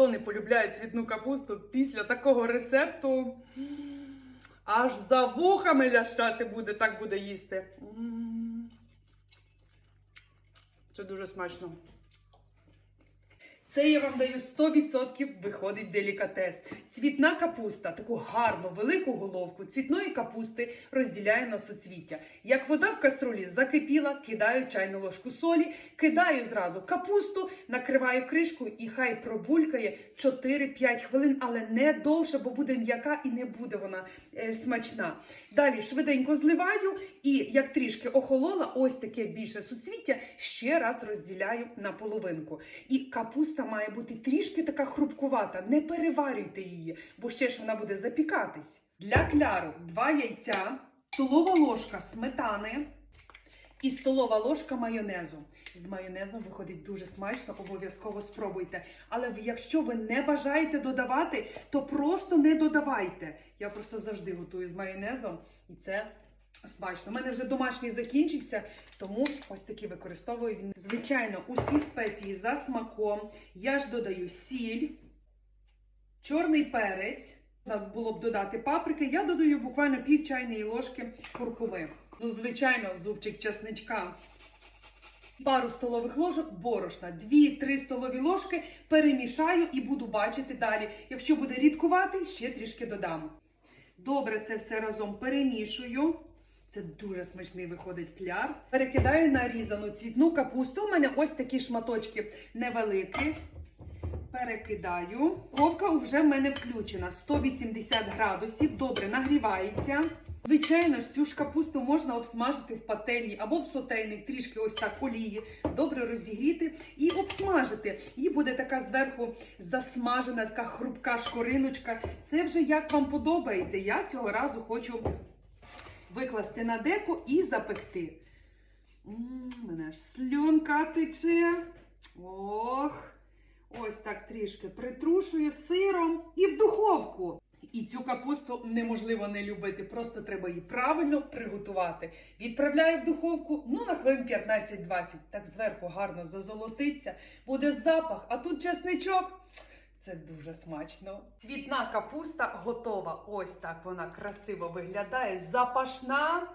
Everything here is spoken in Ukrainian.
Хто не полюбляє цвітну капусту після такого рецепту, аж за вухами лящати буде, так буде їсти. Це дуже смачно. Це я вам даю 100% виходить делікатес. Цвітна капуста, таку гарну велику головку цвітної капусти розділяю на суцвіття. Як вода в каструлі закипіла, кидаю чайну ложку солі, кидаю зразу капусту, накриваю кришкою і хай пробулькає 4-5 хвилин, але не довше, бо буде м'яка і не буде вона е, смачна. Далі швиденько зливаю і як трішки охолола, ось таке більше суцвіття, ще раз розділяю на половинку. І капуста має бути трішки така хрупкувата, не переварюйте її, бо ще ж вона буде запікатись. Для кляру 2 яйця, столова ложка сметани і столова ложка майонезу. З майонезом виходить дуже смачно, обов'язково спробуйте. Але якщо ви не бажаєте додавати, то просто не додавайте. Я просто завжди готую з майонезом, і це смачно. У мене вже домашній закінчився, тому ось такі використовую він. Звичайно, усі спеції за смаком. Я ж додаю сіль, чорний перець. Треба було б додати паприки. Я додаю буквально пів чайної ложки куркуми. Ну, звичайно, зубчик часничка. Пару столових ложок борошна, 2-3 столові ложки перемішаю і буду бачити далі. Якщо буде рідкувати, ще трішки додам. Добре, це все разом перемішую. Це дуже смачний виходить кляр. Перекидаю нарізану цвітну капусту. У мене ось такі шматочки невеликі. Перекидаю. Ковка вже в мене включена 180 градусів. Добре нагрівається. Звичайно ж, цю ж капусту можна обсмажити в пательні або в сотейник, трішки ось так олії, добре розігріти і обсмажити. Її буде така зверху засмажена, така хрупка шкориночка. Це вже як вам подобається. Я цього разу хочу викласти на деко і запекти. М, мене аж слюнка тече. Ох. Ось так трішки притрушую сиром і в духовку. І цю капусту неможливо не любити, просто треба її правильно приготувати. Відправляю в духовку ну на хвилин 15-20. Так зверху гарно зазолотиться, буде запах, а тут чесничок. Це дуже смачно. Цвітна капуста готова. Ось так вона красиво виглядає. Запашна.